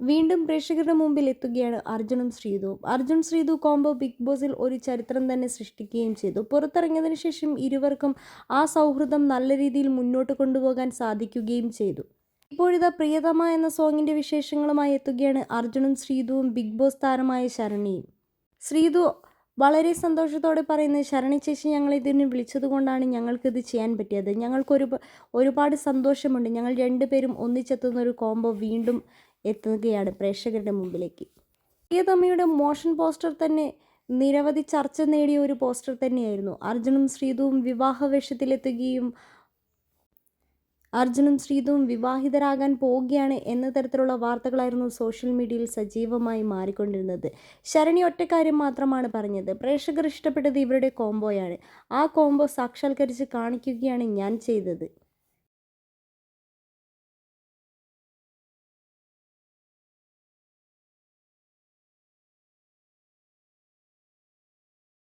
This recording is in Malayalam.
വീണ്ടും പ്രേക്ഷകരുടെ മുമ്പിൽ എത്തുകയാണ് അർജുനും ശ്രീതുവും അർജുൻ ശ്രീതു കോംബോ ബിഗ് ബോസിൽ ഒരു ചരിത്രം തന്നെ സൃഷ്ടിക്കുകയും ചെയ്തു. പുറത്തിറങ്ങിയതിനു ശേഷം ഇരുവർക്കും ആ സൗഹൃദം നല്ല രീതിയിൽ മുന്നോട്ട് കൊണ്ടുപോകാൻ സാധിക്കുകയും ചെയ്തു. ഇപ്പോഴിതാ പ്രിയതമ എന്ന സോങ്ങിന്റെ വിശേഷങ്ങളുമായി എത്തുകയാണ് അർജുനും ശ്രീതുവും ബിഗ് ബോസ് താരമായ ശരണിയും. ശ്രീതു വളരെ സന്തോഷത്തോടെ പറയുന്നത് ശരണി ചേച്ചി ഞങ്ങൾ ഇതിന് വിളിച്ചതുകൊണ്ടാണ് ഞങ്ങൾക്കിത് ചെയ്യാൻ പറ്റിയത്. ഞങ്ങൾക്കൊരു ഒരുപാട് സന്തോഷമുണ്ട്. ഞങ്ങൾ രണ്ടുപേരും ഒന്നിച്ചെത്തുന്ന ഒരു കോംബോ വീണ്ടും എത്തുകയാണ് പ്രേക്ഷകരുടെ മുമ്പിലേക്ക്. പ്രിയതമ്മയുടെ മോഷൻ പോസ്റ്റർ തന്നെ നിരവധി ചർച്ച നേടിയ ഒരു പോസ്റ്റർ തന്നെയായിരുന്നു. അർജുനും ശ്രീതുവും വിവാഹ വേഷത്തിലെത്തുകയും അർജുനും ശ്രീതുവും വിവാഹിതരാകാൻ പോവുകയാണ് എന്ന തരത്തിലുള്ള വാർത്തകളായിരുന്നു സോഷ്യൽ മീഡിയയിൽ സജീവമായി മാറിക്കൊണ്ടിരുന്നത്. ശരണി ഒറ്റക്കാര്യം മാത്രമാണ് പറഞ്ഞത്. പ്രേക്ഷകർ ഇഷ്ടപ്പെട്ടത് ഇവരുടെ കോംബോയാണ്. ആ കോംബോ സാക്ഷാത്കരിച്ച് കാണിക്കുകയാണ് ഞാൻ ചെയ്തത്.